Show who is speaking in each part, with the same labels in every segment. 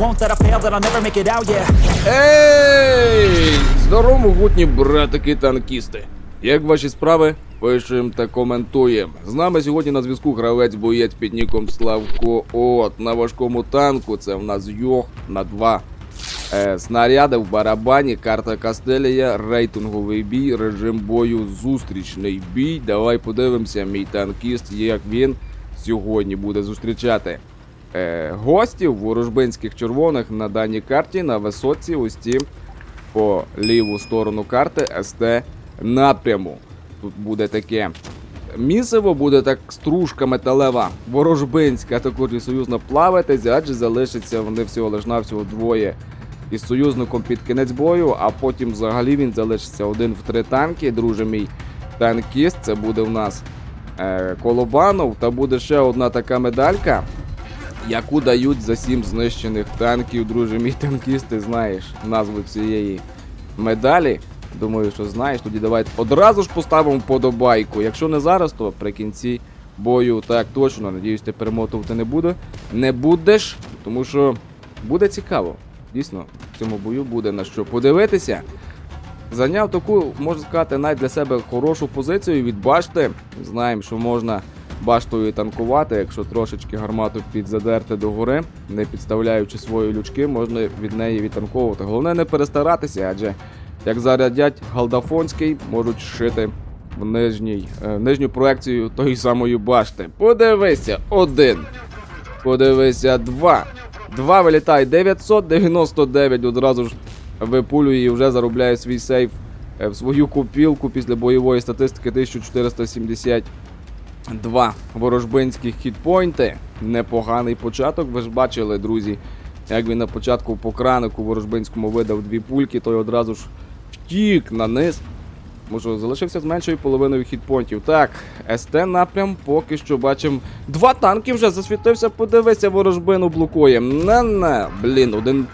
Speaker 1: won't, that I fail, that I'll never make it out, yeah.
Speaker 2: Ей! Здорово, могутні братики танкісти. Як ваші справи? Пишем та коментуємо. З нами сьогодні на зв'язку гравець боєць під ніком Славко. От на важкому танку. Це в нас Йох на два е, снаряди в барабані, карта Кастелія, рейтинговий бій, режим бою, зустрічний бій. Давай подивимося, мій танкіст, як він сьогодні буде зустрічати е, гостів ворожбинських червоних на даній карті на висоці ось по ліву сторону карти СТ напряму. Тут буде таке місиво, буде так стружка металева ворожбинська, також і союзна плаватися, адже залишиться вони всього лиш навсього двоє із союзником під кінець бою, а потім взагалі він залишиться один в три танки, друже мій танкіст. Це буде в нас е, Колобанов, та буде ще одна така медалька яку дають за сім знищених танків, друже мій танкіст, ти знаєш назву цієї медалі. Думаю, що знаєш. Тоді давайте одразу ж поставимо вподобайку. Якщо не зараз, то при кінці бою так точно. Надіюсь, ти перемотувати не буде. Не будеш, тому що буде цікаво. Дійсно, в цьому бою буде на що подивитися. Зайняв таку, можна сказати, навіть для себе хорошу позицію від башти. Знаємо, що можна баштою танкувати, якщо трошечки гармату підзадерти догори, не підставляючи свої лючки, можна від неї відтанковувати. Головне не перестаратися, адже як зарядять галдафонський, можуть шити в нижній, е, нижню проекцію тої самої башти. Подивися, один. Подивися, два. Два вилітає 999 одразу ж випулює і вже заробляє свій сейф е, в свою купілку після бойової статистики 1472 ворожбинських хітпойнти. Непоганий початок. Ви ж бачили, друзі, як він на початку по кранику ворожбинському видав дві пульки, той одразу ж втік на низ. Може, залишився з меншою половиною хітпонтів. Так, СТ напрям поки що бачимо. Два танки вже засвітився, подивися, ворожбину блокує. На-на, блін, один,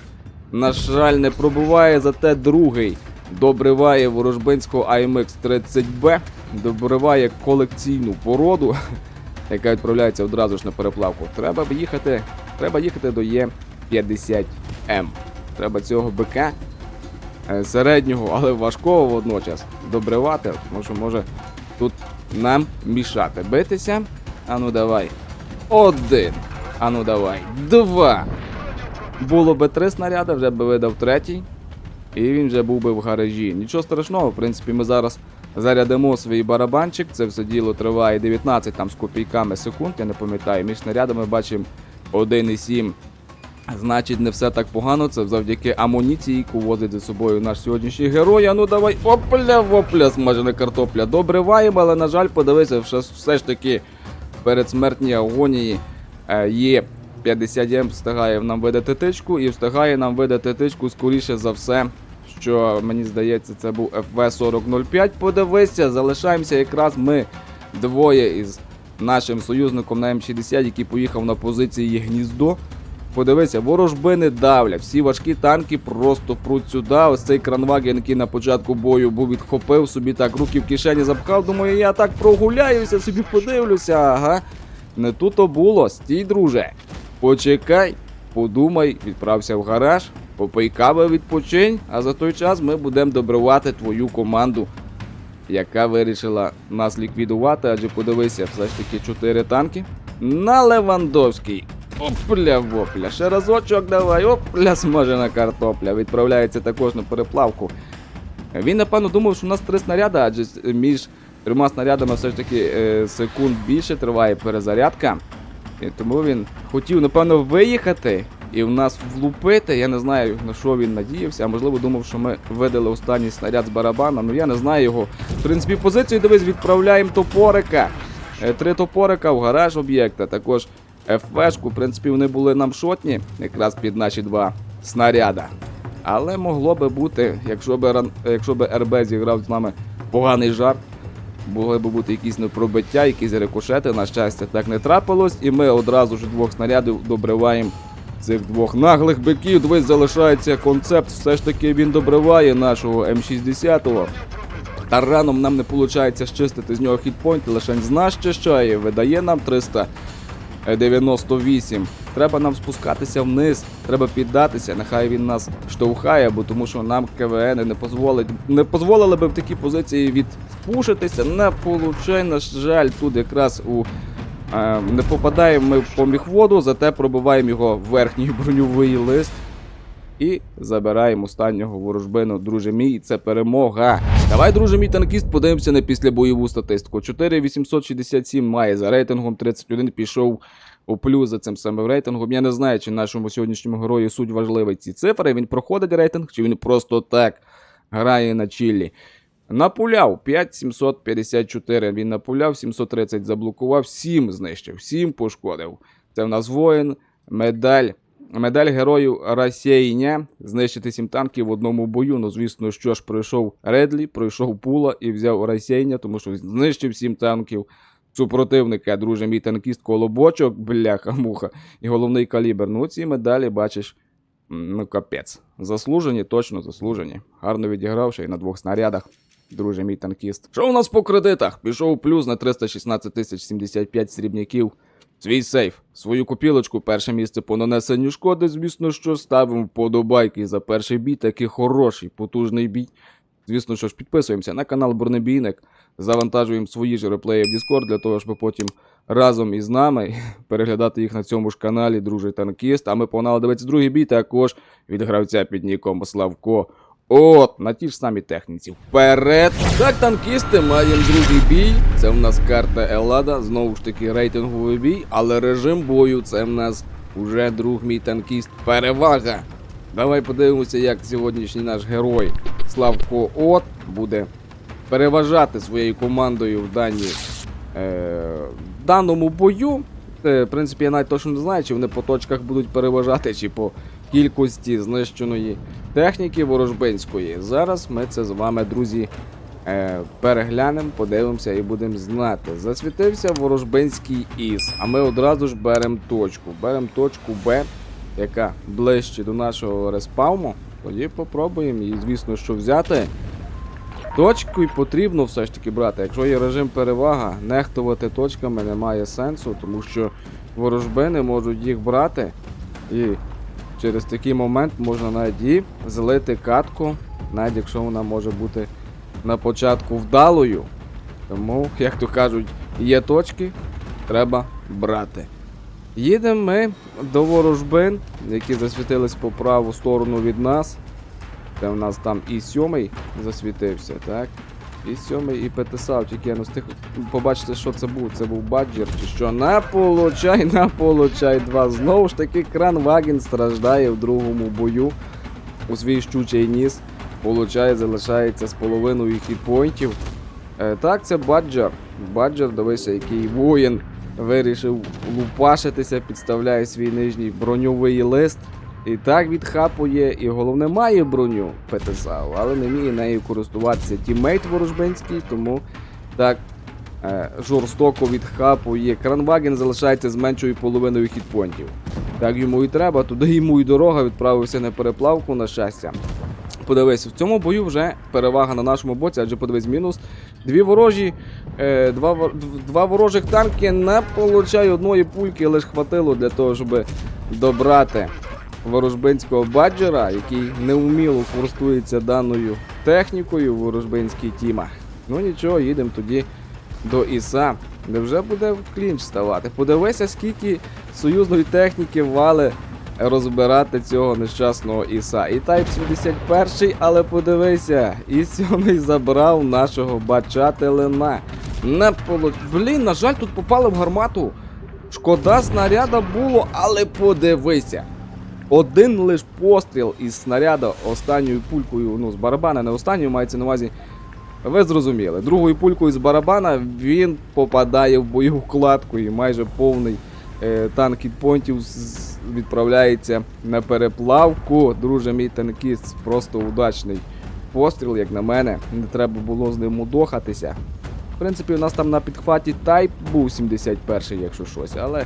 Speaker 2: на жаль, не пробуває, зате другий добриває ворожбинського AMX 30B, добриває колекційну породу, яка відправляється одразу ж на переплавку. Треба б їхати, треба їхати до Є50М. Треба цього БК е, середнього, але важкого водночас добривати, тому що може тут нам мішати. Битися. Ану давай. Один. Ану давай. Два. Було би три снаряди, вже би видав третій. І він вже був би в гаражі. Нічого страшного, в принципі, ми зараз зарядимо свій барабанчик. Це все діло триває 19 там з копійками секунд, я не пам'ятаю. Між снарядами бачимо 1,7 Значить, не все так погано. Це завдяки амуніції, яку возить за собою наш сьогоднішній герой. А ну давай, опля, вопля, смажена картопля. Добриваємо, але, на жаль, подивися, все, все ж таки в передсмертній агонії е, є 50 м встигає нам видати тичку і встигає нам видати тичку скоріше за все. Що мені здається, це був FV4005. Подивися, залишаємося якраз ми двоє із нашим союзником на М60, який поїхав на позиції гніздо. Подивися, ворожбини давлять. Всі важкі танки просто пруть сюди. Ось цей кранваген, який на початку бою був відхопив собі так, руки в кишені запхав. Думаю, я так прогуляюся, собі подивлюся. Ага. Не тут-то було. Стій, друже. Почекай, подумай, відправся в гараж, попий кави, відпочинь, а за той час ми будемо добривати твою команду, яка вирішила нас ліквідувати, адже подивися, все ж таки 4 танки. На Левандовський. Опля вопля. Ще разочок давай. Опля смажена картопля. Відправляється також на переплавку. Він, напевно, думав, що у нас три снаряди, адже між трьома снарядами все ж таки е, секунд більше триває перезарядка. І тому він хотів, напевно, виїхати і в нас влупити. Я не знаю, на що він надіявся, а можливо думав, що ми видали останній снаряд з барабана. Ну я не знаю його. В принципі, позицію дивись, відправляємо топорика. Е, Три топорика в гараж об'єкта. Також ФВшку, в принципі, вони були нам шотні, якраз під наші два снаряда. Але могло би бути, якщо ран- якщо би РБ зіграв з нами поганий жарт, могли б бути якісь непробиття, якісь рикошети. На щастя, так не трапилось, і ми одразу ж двох снарядів добриваємо цих двох наглих биків. Дивись, залишається концепт. Все ж таки він добриває нашого М60. Тараном нам не виходить щистити з нього хітпойнт, лише з нас щищає, видає нам 300 е, 98. Треба нам спускатися вниз, треба піддатися. Нехай він нас штовхає, бо тому що нам КВН не дозволить, не дозволили би в такій позиції відпушитися. Не получай, на жаль, тут якраз у не попадаємо ми в поміхводу, зате пробиваємо його в верхній броньовий лист. І забираємо останнього ворожбину, друже мій, і це перемога. Давай, друже мій танкіст, подивимося на післябойову статистику. 4867 має за рейтингом 31 пішов у плюс за цим самим рейтингом. Я не знаю, чи нашому сьогоднішньому герою суть важлива ці цифри. Він проходить рейтинг, чи він просто так грає на чіллі. Напуляв 5754. Він напуляв, 730 заблокував, 7 знищив, 7 пошкодив. Це в нас воїн, медаль. Медаль герою Расєйня знищити 7 танків в одному бою. Ну, звісно, що ж пройшов Редлі, пройшов Пула і взяв Расєйня, тому що знищив 7 танків супротивника, друже, мій танкіст колобочок, бляха, муха, і головний калібр. Ну, ці медалі, бачиш, ну капець. Заслужені, точно заслужені. Гарно відіграв ще й на двох снарядах. Друже, мій танкіст. Що у нас по кредитах? Пішов плюс на 316 тисяч 75 срібняків. Свій сейф, свою копілочку, перше місце по нанесенню шкоди, звісно, що ставимо вподобайки за перший бій, такий хороший, потужний бій. Звісно, що ж підписуємося на канал Бронебійник, завантажуємо свої ж реплеї в Discord для того, щоб потім разом із нами переглядати їх на цьому ж каналі, друже танкіст. А ми погнали дивитися другий бій також від гравця під ніком Славко. От, на тій ж самій техніці. Вперед! Так, танкісти, маємо другий бій. Це в нас карта Елада, знову ж таки рейтинговий бій, але режим бою це в нас уже друг мій танкіст. Перевага! Давай подивимося, як сьогоднішній наш герой Славко От буде переважати своєю командою в даній, е, даному бою. Е, в принципі, я навіть точно не знаю, чи вони по точках будуть переважати, чи по кількості знищеної техніки ворожбинської. Зараз ми це з вами, друзі, е, переглянемо, подивимося і будемо знати. Засвітився ворожбинський ІС, а ми одразу ж беремо точку. Беремо точку Б, яка ближче до нашого респауму. Тоді попробуємо її, звісно, що взяти. Точку потрібно все ж таки брати. Якщо є режим перевага, нехтувати точками немає сенсу, тому що ворожбини можуть їх брати. І через такий момент можна навіть і злити катку, навіть якщо вона може бути на початку вдалою. Тому, як то кажуть, є точки, треба брати. Їдемо ми до ворожбин, які засвітились по праву сторону від нас. Це в нас там і сьомий засвітився, так? І сьомий, і ПТСАВ, тільки я не встиг побачити, що це був. Це був баджер чи що. На получай, на получай два. Знову ж таки, кран Вагін страждає в другому бою у свій щучий ніс. Получай, залишається з половиною хітпойнтів. Е, так, це баджер. Баджер, дивися, який воїн вирішив лупашитися, підставляє свій нижній броньовий лист. І так відхапує, і головне має броню ПТСАУ, але не вміє нею користуватися тіммейт ворожбинський, тому так е, жорстоко відхапує. Кранваген залишається з меншою половиною хітпонтів. Так йому і треба, туди йому і дорога відправився на переплавку, на щастя. Подивись, в цьому бою вже перевага на нашому боці, адже подивись, мінус. Дві ворожі, е, два, два ворожих танки не получай одної пульки, лише хватило для того, щоб добрати ворожбинського баджера, який неуміло користується даною технікою в ворожбинській тіма. Ну нічого, їдемо тоді до Іса. Невже буде клінч ставати? Подивися, скільки союзної техніки вали розбирати цього нещасного Іса. І Type 71, але подивися, і сьомий забрав нашого бачателина. Не поло... Блін, на жаль, тут попали в гармату. Шкода снаряда було, але подивися. Один лиш постріл із снаряда останньою пулькою, ну, з барабана, не останньою, мається на увазі. Ви зрозуміли. Другою пулькою з барабана він попадає в бойову вкладку і майже повний е, танк хітпонтів відправляється на переплавку. Друже, мій танкіст просто удачний постріл, як на мене. Не треба було з ним мудохатися. В принципі, у нас там на підхваті тайп був 71-й, якщо щось, але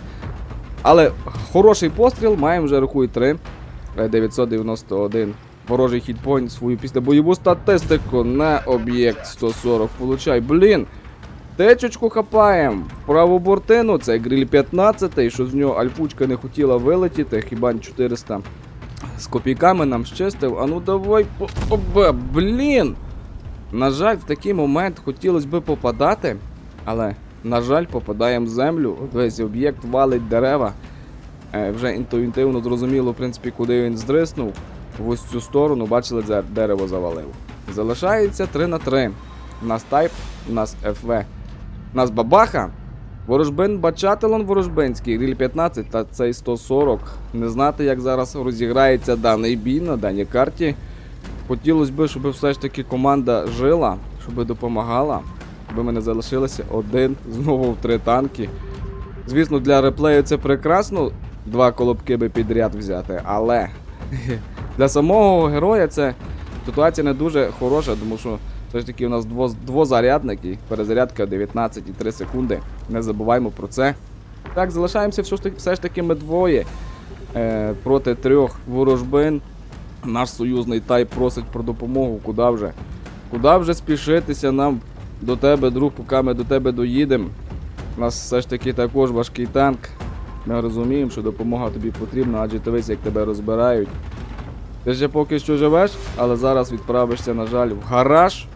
Speaker 2: але хороший постріл, маємо вже рахуй 3. Е, 991. Ворожий хітпойнт свою післябойову статистику на об'єкт 140. Получай, блін. Течечку хапаємо. В праву бортину, це гриль 15, що з нього альпучка не хотіла вилетіти, хіба 400 з копійками нам щистив. А ну давай обе, блін. На жаль, в такий момент хотілося би попадати, але, на жаль, попадаємо в землю. Весь об'єкт валить дерева. Е, вже інтуїтивно зрозуміло, в принципі, куди він здриснув. В ось цю сторону, бачили, де дерево завалив. Залишається 3 на 3. У нас тайп, у нас ФВ. У нас бабаха. Ворожбин Бачателон Ворожбинський, Ріль 15 та цей 140. Не знати, як зараз розіграється даний бій на даній карті. Хотілося б, щоб все ж таки команда жила, щоб допомагала, щоб ми не залишилися один знову в три танки. Звісно, для реплею це прекрасно, два колобки би підряд взяти, але для самого героя це ситуація не дуже хороша, тому що все ж таки у нас дво, двозарядник і перезарядка 19,3 секунди. Не забуваємо про це. Так, залишаємося все ж таки, ми двоє е, проти трьох ворожбин. Наш союзний тайп просить про допомогу. Куди вже? Куди вже спішитися нам до тебе, друг, поки ми до тебе доїдемо. У нас все ж таки також важкий танк. Ми розуміємо, що допомога тобі потрібна, адже дивись, як тебе розбирають. Ти ще поки що живеш, але зараз відправишся, на жаль, в гараж.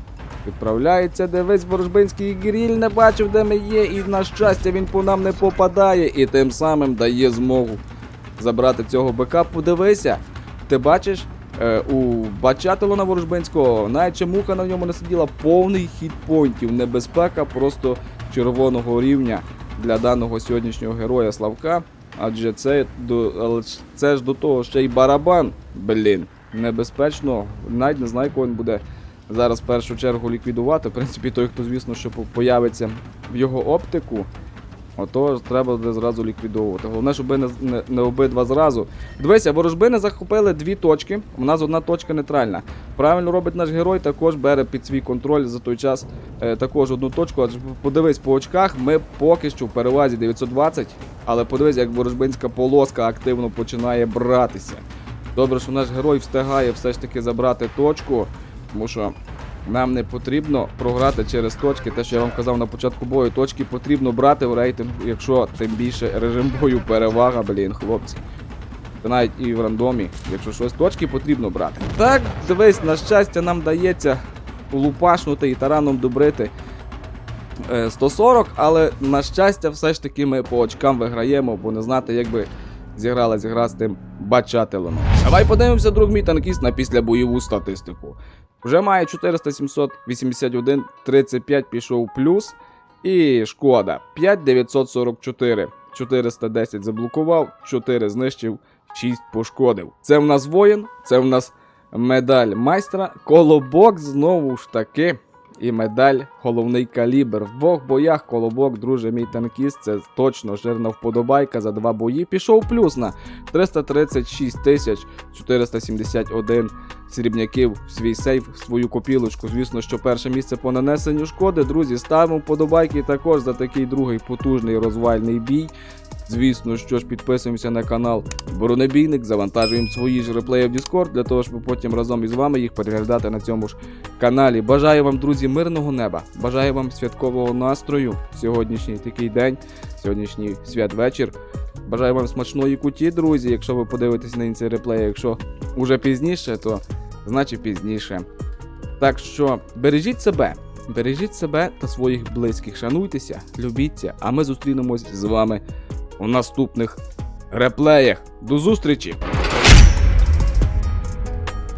Speaker 2: Відправляється, дивись, ворожбинський гріль не бачив, де ми є, і на щастя він по нам не попадає, і тим самим дає змогу забрати цього бика. Подивися, ти бачиш, у Бачателона Ворожбинського, навіть муха на ньому не сиділа, повний хід поінтів, небезпека просто червоного рівня для даного сьогоднішнього героя Славка. Адже це до це ж до того ще й барабан. Блін, небезпечно. Навіть не знаю, кого він буде зараз в першу чергу ліквідувати. В принципі, той, хто, звісно, що появиться в його оптику. Ото треба буде зразу ліквідовувати. Головне, щоб не, не, не обидва зразу. Дивися, ворожбини захопили дві точки. У нас одна точка нейтральна. Правильно робить наш герой, також бере під свій контроль за той час е, також одну точку. Адже подивись по очках, ми поки що в перевазі 920, але подивись, як ворожбинська полоска активно починає братися. Добре, що наш герой встигає все ж таки забрати точку, тому що нам не потрібно програти через точки. Те, що я вам казав на початку бою, точки потрібно брати в рейтингу, якщо тим більше режим бою перевага, блін, хлопці. Та навіть і в рандомі, якщо щось точки потрібно брати. Так, дивись, на щастя, нам дається лупашнути і тараном добрити е, 140, але на щастя, все ж таки ми по очкам виграємо, бо не знати, як би зігралась гра з тим бачателем. Давай подивимося, друг мій танкіст, на післябойову статистику. Вже має 400 781, 35 пішов плюс. І шкода 5944. 410 заблокував, 4 знищив, 6 пошкодив. Це в нас воїн, це в нас медаль майстра, колобок знову ж таки. І медаль головний калібр. В двох боях колобок, друже, мій танкіст, це точно жирна вподобайка за два бої. Пішов плюс на 336 471 срібняків в свій сейф, в свою копілочку. Звісно, що перше місце по нанесенню шкоди. Друзі, ставимо вподобайки також за такий другий потужний розвальний бій. Звісно, що ж підписуємося на канал Боронебійник, завантажуємо свої ж реплеї в Discord, для того, щоб потім разом із вами їх переглядати на цьому ж каналі. Бажаю вам, друзі, мирного неба. Бажаю вам святкового настрою. Сьогоднішній такий день, сьогоднішній святвечір. Бажаю вам смачної куті, друзі. Якщо ви подивитесь на цей реплей, якщо уже пізніше, то значить пізніше. Так що бережіть себе, бережіть себе та своїх близьких. Шануйтеся, любіться, а ми зустрінемось з вами у наступних реплеях. До зустрічі!